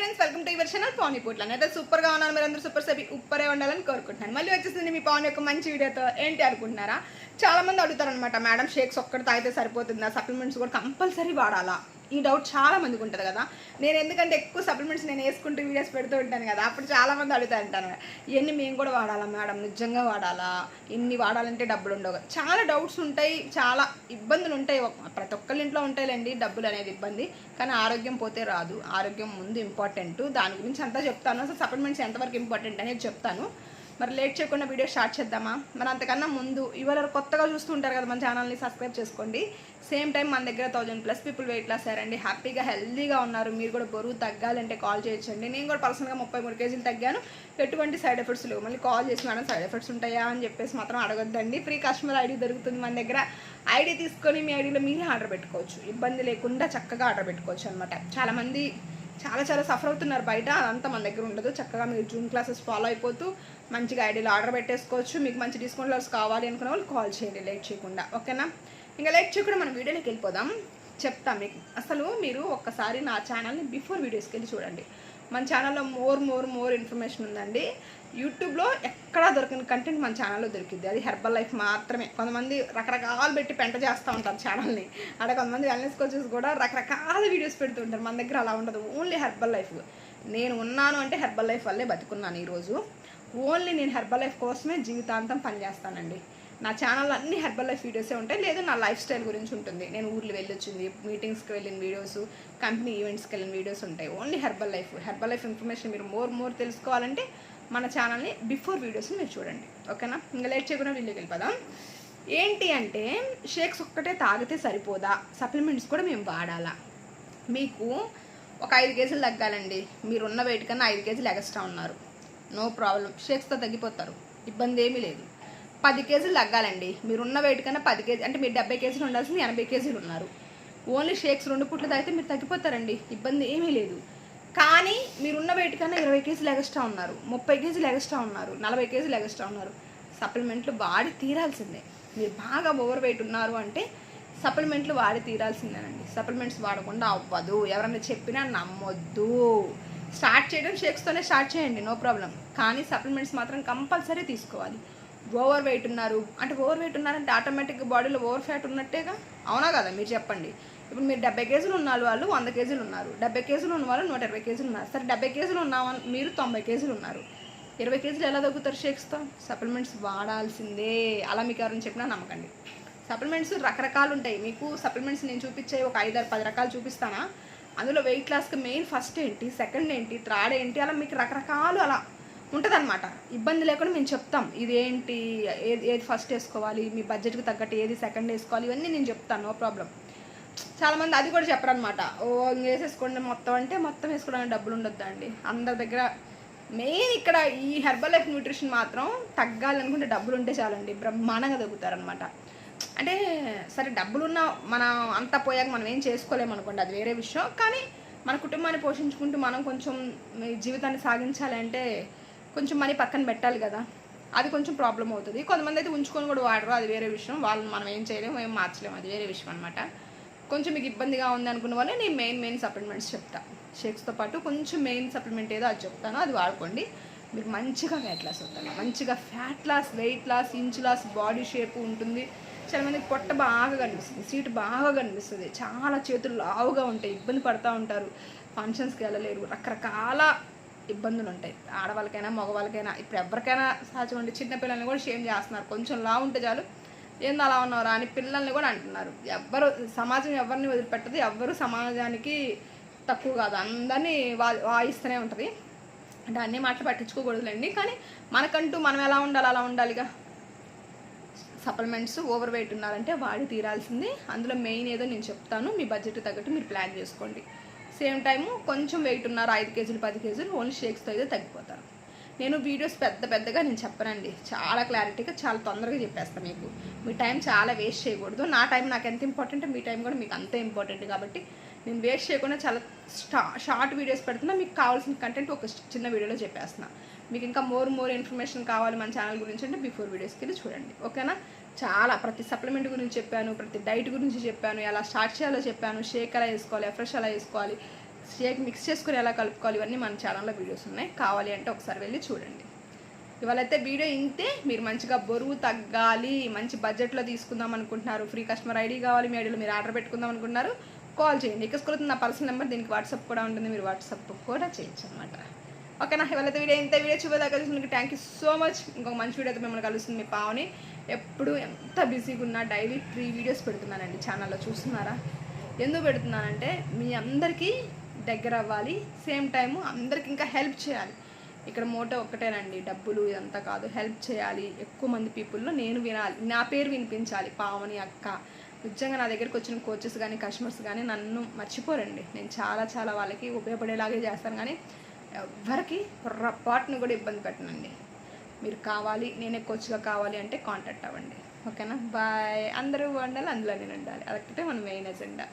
Friends welcome to your channel Pavan Putla అయితే సూపర్గా ఉన్నాను మీరు అందరూ సూపర్ సభి ఉప్పరే ఉండాలని కోరుకుంటున్నాను. మళ్ళీ వచ్చేసింది మీ పవన్ యొక్క మంచి వీడియోతో ఏంటి అనుకుంటున్నారా? చాలా మంది మేడం షేక్స్ ఒక్కటి తాగితే సరిపోతుందా? సప్లిమెంట్స్ కూడా కంపల్సరీ వాడాలా? ఈ డౌట్ చాలా మందికి ఉంటుంది కదా. నేను ఎందుకంటే ఎక్కువ సప్లిమెంట్స్ నేను వేసుకుంటూ వీడియోస్ పెడుతూ ఉంటాను కదా అప్పుడు చాలా మంది అడుగుతూ ఉంటాను ఇవన్నీ మేము కూడా వాడాలా మేడం? నిజంగా వాడాలా? ఇన్ని వాడాలంటే డబ్బులు ఉండవు కదా. చాలా డౌట్స్ ఉంటాయి చాలా ఇబ్బందులు ఉంటాయి. ప్రతి ఒక్కరి ఇంట్లో ఉంటాయిలేండి డబ్బులు అనేది ఇబ్బంది. కానీ ఆరోగ్యం పోతే రాదు. ఆరోగ్యం ముందు ఇంపార్టెంట్ దాని గురించి అంతా చెప్తాను. అసలు సప్లిమెంట్స్ ఎంతవరకు ఇంపార్టెంట్ అనేది చెప్తాను. మరి లేట్ చేయకుండా వీడియో స్టార్ట్ చేద్దామా? మరి అంతకన్నా ముందు ఇవాళ కొత్తగా చూస్తుంటారు కదా మన ఛానల్ని సబ్స్క్రైబ్ చేసుకోండి. సేమ్ టైం మన దగ్గర thousand plus people weight loss అయ్యారండి. హ్యాపీగా హెల్దీగా ఉన్నారు. మీరు కూడా బరువు తగ్గాలంటే కాల్ చేయొచ్చండి. నేను కూడా పర్సనల్గా ముప్పై మూడు కేజీలు తగ్గాను. ఎటువంటి సైడ్ ఎఫెక్ట్స్ లేవు. మళ్ళీ కాల్ చేసి మేడం సైడ్ ఎఫెక్ట్స్ ఉంటాయా? అని చెప్పేసి మాత్రం అడగొద్దండి. ఫ్రీ కస్టమర్ ఐడి దొరుకుతుంది మన దగ్గర. ఐడి తీసుకొని మీ ఐడిలో మీరే ఆర్డర్ పెట్టుకోవచ్చు. ఇబ్బంది లేకుండా చక్కగా ఆర్డర్ పెట్టుకోవచ్చు అనమాట చాలామంది చాలా చాలా సఫర్ అవుతున్నారు బయట. అదంతా మన దగ్గర ఉండదు. చక్కగా మీరు జూమ్ క్లాసెస్ ఫాలో అయిపోతూ మంచిగా ఐడియాలు ఆర్డర్ పెట్టేసుకోవచ్చు. మీకు మంచి డిస్కౌంట్స్ కావాలి అనుకున్న వాళ్ళు కాల్ చేయండి. లేట్ చేయకుండా. ఓకేనా ఇంకా లేట్ చేయకుండా మనం వీడియోలోకి వెళ్ళిపోదాం. చెప్తాం మీకు. అసలు మీరు ఒక్కసారి నా ఛానల్ని బిఫోర్ వీడియోస్కి వెళ్ళి చూడండి. మన ఛానల్లో మోర్ మోర్ మోర్ ఇన్ఫర్మేషన్ ఉందండి. యూట్యూబ్లో ఎక్కడా దొరికిన కంటెంట్ మన ఛానల్లో దొరికింది అది హెర్బల్ లైఫ్ మాత్రమే. కొంతమంది రకరకాలు పెట్టి పెంట చేస్తూ ఉంటారు ఛానల్ని అక్కడ కొంతమంది వెల్నెస్ కోచెస్ కూడా రకరకాల వీడియోస్ పెడుతూ ఉంటారు. మన దగ్గర అలా ఉండదు. ఓన్లీ హెర్బల్ లైఫ్ నేను ఉన్నాను అంటే హెర్బల్ లైఫ్ వల్లే బతుకున్నాను ఈరోజు. ఓన్లీ నేను హెర్బల్ లైఫ్ కోసమే జీవితాంతం పనిచేస్తానండి. నా ఛానల్ అన్ని హెర్బల్ లైఫ్ వీడియోసే ఉంటాయి. లేదు నా లైఫ్ స్టైల్ గురించి ఉంటుంది. నేను ఊర్లు వెళ్ళొచ్చింది మీటింగ్స్కి వెళ్ళిన వీడియోస్ కంపెనీ ఈవెంట్స్కి వెళ్ళిన వీడియోస్ ఉంటాయి. Only Herbalife Herbalife information మీరు మోర్ మోర్ తెలుసుకోవాలంటే మన ఛానల్ని బిఫోర్ వీడియోస్ని మీరు చూడండి. ఓకేనా ఇంకా లేట్ చేయకుండా వీడియోకి వెళ్ళిపోదాం. ఏంటి అంటే షేక్స్ ఒక్కటే తాగితే సరిపోదా? సప్లిమెంట్స్ కూడా మేము వాడాలా. మీకు ఒక ఐదు కేజీలు తగ్గాలండి. మీరున్న వెయిట్ కన్నా ఐదు కేజీలు ఎక్స్ట్రా ఉన్నారు. నో ప్రాబ్లం షేక్స్తో తగ్గిపోతారు. ఇబ్బంది ఏమీ లేదు. పది కేజీలు తగ్గాలండి. మీరున్న వెయిట్ కన్నా పది కేజీ అంటే మీరు డెబ్బై కేజీలు ఉండాల్సింది ఎనభై కేజీలు ఉన్నారు. ఓన్లీ షేక్స్ రెండు పుట్లు తాగితే మీరు తగ్గిపోతారండి. ఇబ్బంది ఏమీ లేదు. కానీ మీరున్న వెయిట్ కన్నా ఇరవై కేజీలు ఎగస్ట్రా ఉన్నారు. ముప్పై కేజీలు ఎగస్ట్రా ఉన్నారు. నలభై కేజీలు ఎగస్ట్రా ఉన్నారు. సప్లిమెంట్లు వాడి తీరాల్సిందే. మీరు బాగా ఓవర్ వెయిట్ ఉన్నారు అంటే సప్లిమెంట్లు వాడి తీరాల్సిందేనండి. సప్లిమెంట్స్ వాడకుండా అవ్వదు. ఎవరైనా చెప్పినా నమ్మొద్దు. స్టార్ట్ చేయడం షేక్స్తోనే స్టార్ట్ చేయండి. నో ప్రాబ్లం కానీ సప్లిమెంట్స్ మాత్రం కంపల్సరీ తీసుకోవాలి. ఓవర్ వెయిట్ ఉన్నారు. అంటే ఓవర్ వెయిట్ ఉన్నారంటే ఆటోమేటిక్గా బాడీలో ఓవర్ ఫ్యాట్ ఉన్నట్టేగా? అవునా కదా మీరు చెప్పండి. ఇప్పుడు మీరు డెబ్బై కేజీలు ఉన్న వాళ్ళు వంద కేజీలు ఉన్నారు. డెబ్బై కేజీలు ఉన్న వాళ్ళు నూట ఇరవై కేజీలు ఉన్నారు. సరే డెబ్బై కేజీలు ఉన్న మీరు తొంభై కేజీలు ఉన్నారు. ఇరవై కేజీలు ఎలా తగ్గుతారు షేక్స్తో? సప్లిమెంట్స్ వాడాల్సిందే. అలా మీకు ఎవరైనా చెప్పినా నమ్మకండి. సప్లిమెంట్స్ రకరకాలు ఉంటాయి. మీకు సప్లిమెంట్స్ నేను చూపించే ఒక ఐదారు పది రకాలు చూపిస్తానా? అందులో వెయిట్ లాస్కి మెయిన్ ఫస్ట్ ఏంటి? సెకండ్ ఏంటి? థర్డ్ ఏంటి? అలా మీకు రకరకాలు అలా ఉంటుందన్నమాట. ఇబ్బంది లేకుండా మేము చెప్తాం. ఇది ఏంటి ఏది ఏది ఫస్ట్ వేసుకోవాలి మీ బడ్జెట్కి తగ్గట్టు ఏది సెకండ్ వేసుకోవాలి ఇవన్నీ నేను చెప్తాను నో ప్రాబ్లం చాలామంది అది కూడా చెప్పరనమాట ఓ ఇంక వేసేసుకోండి మొత్తం అంటే మొత్తం వేసుకోవడానికి డబ్బులు ఉండొద్దా అండి అందరి దగ్గర మెయిన్ ఇక్కడ ఈ హెర్బల్ లైఫ్ న్యూట్రిషన్ మాత్రం తగ్గాలనుకుంటే డబ్బులు ఉంటే చాలండి. బ్రహ్మాండంగా తగ్గుతారనమాట అంటే సరే డబ్బులున్న మనం అంతా పోయాక మనం ఏం చేసుకోలేము అనుకోండి అది వేరే విషయం. కానీ మన కుటుంబాన్ని పోషించుకుంటూ మనం కొంచెం జీవితాన్ని సాగించాలి అంటే కొంచెం మనీ పక్కన పెట్టాలి కదా. అది కొంచెం ప్రాబ్లం అవుతుంది. కొంతమంది అయితే ఉంచుకొని కూడా వాడరు. అది వేరే విషయం. వాళ్ళని మనం ఏం చేయలేము ఏం మార్చలేము. అది వేరే విషయం అనమాట కొంచెం మీకు ఇబ్బందిగా ఉంది అనుకున్న వాళ్ళే నేను మెయిన్ మెయిన్ సప్లిమెంట్స్ చెప్తా. షేక్స్తో పాటు కొంచెం మెయిన్ సప్లిమెంట్ ఏదో అది చెప్తాను. అది వాడుకోండి. మీరు మంచిగా ఫ్యాట్ లాస్ అవుతారు మంచిగా fat loss weight loss inch loss body shape ఉంటుంది. చాలా మందికి పొట్ట బాగా కనిపిస్తుంది. సీట్ బాగా కనిపిస్తుంది. చాలా చేతులు లావుగా ఉంటాయి. ఇబ్బంది పడుతూ ఉంటారు. ఫంక్షన్స్కి వెళ్ళలేరు. రకరకాల ఇబ్బందులు ఉంటాయి ఆడవాళ్ళకైనా మగవాళ్ళకైనా ఇప్పుడు ఎవరికైనా సహజం చిన్నపిల్లల్ని చిన్న పిల్లల్ని కూడా షేమ్ చేస్తున్నారు. కొంచెం లా ఉంటే చాలు. ఏంది అలా ఉన్నారా అని పిల్లల్ని కూడా అంటున్నారు. ఎవ్వరు సమాజం ఎవరిని వదిలిపెట్టదు. ఎవ్వరు సమాజానికి తక్కువ కాదు. అందరినీ వా వాయిస్తూనే ఉంటుంది. అంటే అన్ని మాటలు పట్టించుకోకూడదులేండి. కానీ మనకంటూ మనం ఎలా ఉండాలి అలా ఉండాలిగా? సప్లిమెంట్స్ ఓవర్ వెయిట్ ఉన్నారంటే వాడి తీరాల్సింది. అందులో మెయిన్ ఏదో నేను చెప్తాను. మీ బడ్జెట్ తగ్గట్టు మీరు ప్లాన్ చేసుకోండి. సేమ్ టైము కొంచెం వెయిట్ ఉన్నారు ఐదు కేజీలు పది కేజీలు ఓన్లీ షేక్స్తో అయితే తగ్గిపోతారు. నేను వీడియోస్ పెద్ద పెద్దగా నేను చెప్పనండి. చాలా క్లారిటీగా చాలా తొందరగా చెప్పేస్తాను మీకు. మీ టైం చాలా వేస్ట్ చేయకూడదు. నా టైం నాకు ఎంత ఇంపార్టెంట్ మీ టైం కూడా మీకు అంతే ఇంపార్టెంట్ కాబట్టి నేను వేస్ట్ చేయకుండా చాలా స్టా షార్ట్ వీడియోస్ పెడుతున్నా. మీకు కావాల్సిన కంటెంట్ ఒక చిన్న వీడియోలో చెప్పేస్తున్నాను మీకు ఇంకా మోర్ మోర్ ఇన్ఫర్మేషన్ కావాలి మన ఛానల్ గురించి అంటే బిఫోర్ వీడియోస్కి వెళ్ళి చూడండి. ఓకేనా చాలా ప్రతి సప్లిమెంట్ గురించి చెప్పాను ప్రతి డైట్ గురించి చెప్పాను ఎలా స్టార్ట్ చేయాలో చెప్పాను షేక్ ఎలా వేసుకోవాలి ఫ్రెష్ ఎలా వేసుకోవాలి షేక్ మిక్స్ చేసుకుని ఎలా కలుపుకోవాలి ఇవన్నీ మన ఛానల్లో వీడియోస్ ఉన్నాయి. కావాలి అంటే ఒకసారి వెళ్ళి చూడండి. ఇవాళైతే వీడియో ఇంతే. మీరు మంచిగా బరువు తగ్గాలి మంచి బడ్జెట్లో తీసుకుందాం అనుకుంటున్నారు. ఫ్రీ కస్టమర్ ఐడి కావాలి మీ ఐడిలో మీరు ఆర్డర్ పెట్టుకుందాం అనుకుంటున్నారు. కాల్ చేయండి. ఇక నా పర్సనల్ నెంబర్ దీనికి వాట్సాప్ కూడా ఉంటుంది. మీరు వాట్సాప్ కూడా చేయొచ్చు అనమాట ఓకేనా ఇవాళ వీడియో ఇంత వీడియో చూడదాకా చూసినందుకు థ్యాంక్ యూ సో మచ్ ఇంకొక మంచి వీడియో అయితే మిమ్మల్ని కలుస్తుంది మీ పావని. ఎప్పుడు ఎంత బిజీగా ఉన్నా డైలీ త్రీ వీడియోస్ పెడుతున్నానండి ఛానల్లో చూస్తున్నారా? ఎందుకు పెడుతున్నానంటే మీ అందరికీ దగ్గర అవ్వాలి సేమ్ టైము అందరికి ఇంకా హెల్ప్ చేయాలి. ఇక్కడ మోటో ఒక్కటేనండి డబ్బులు ఇదంతా కాదు హెల్ప్ చేయాలి. ఎక్కువ మంది పీపుల్లో నేను వినాలి నా పేరు వినిపించాలి పావని అక్క. నిజంగా నా దగ్గరికి వచ్చిన కోచెస్ కానీ కస్టమర్స్ కానీ నన్ను మర్చిపోరండి. నేను చాలా చాలా వాళ్ళకి ఉపయోగపడేలాగే చేస్తాను. కానీ ఎవరికి పొర్రపాటును కూడా ఇబ్బంది పెట్టనండి. మీరు కావాలి నేనే కోచ్గా కావాలి అంటే కాంటాక్ట్ అవ్వండి. ఓకేనా? బాయ్ అందరూ ఉండాలి అందులో నేను ఉండాలి. అదొక్కటే మన మెయిన్ ఎజెండా